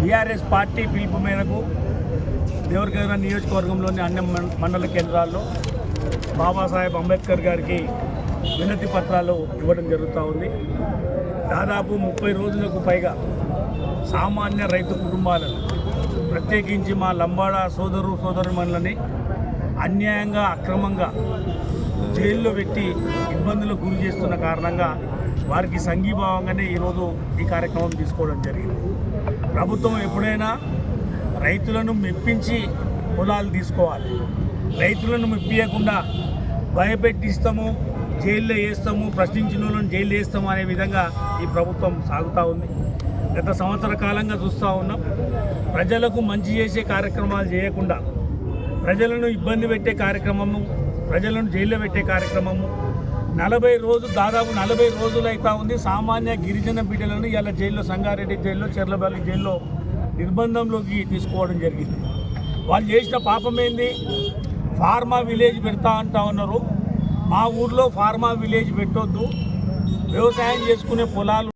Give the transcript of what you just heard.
BRS party పిలుపు మేరకు దేవరగంగ నియోజకవర్గంలోని అన్ని మండల కేంద్రాల్లో బాబాసాహెబ్ అంబేద్కర్ గారికి వినతి పత్రాలు ఇవ్వడం జరుగుతూ ఉంది. దాదాపు ముప్పై రోజులకు పైగా సామాన్య రైతు కుటుంబాలను ప్రత్యేకించి మా లంబాడ సోదరు సోదరుమణులని అన్యాయంగా అక్రమంగా జైల్లో పెట్టి ఇబ్బందులకు గురి చేస్తున్న కారణంగా వారికి సంఘీభావంగానే ఈరోజు ఈ కార్యక్రమం తీసుకోవడం జరిగింది. ప్రభుత్వం ఎప్పుడైనా రైతులను మెప్పించి పొలాలు తీసుకోవాలి. రైతులను మెప్పియకుండా భయపెట్టిస్తాము జైల్లో వేస్తాము ప్రశ్నించిన వాళ్ళని జైల్లో వేస్తాము అనే విధంగా ఈ ప్రభుత్వం సాగుతూ ఉంది. గత సంవత్సర కాలంగా చూస్తూ ఉన్నాం. ప్రజలకు మంచి చేసే కార్యక్రమాలు చేయకుండా ప్రజలను ఇబ్బంది పెట్టే కార్యక్రమము ప్రజలను జైల్లో పెట్టే కార్యక్రమము నలభై రోజు దాదాపు నలభై రోజులు అవుతా ఉంది. సామాన్య గిరిజన బిడ్డలను ఇలా జైల్లో సంగారెడ్డి జైల్లో చెర్లపల్లి జైల్లో నిర్బంధంలోకి తీసుకోవడం జరిగింది. వాళ్ళు చేసిన పాపం ఏంది? ఫార్మా విలేజ్ పెడతా అంటా ఉన్నారు. మా ఊర్లో ఫార్మా విలేజ్ పెట్టొద్దు. వ్యవసాయం చేసుకునే పొలాలు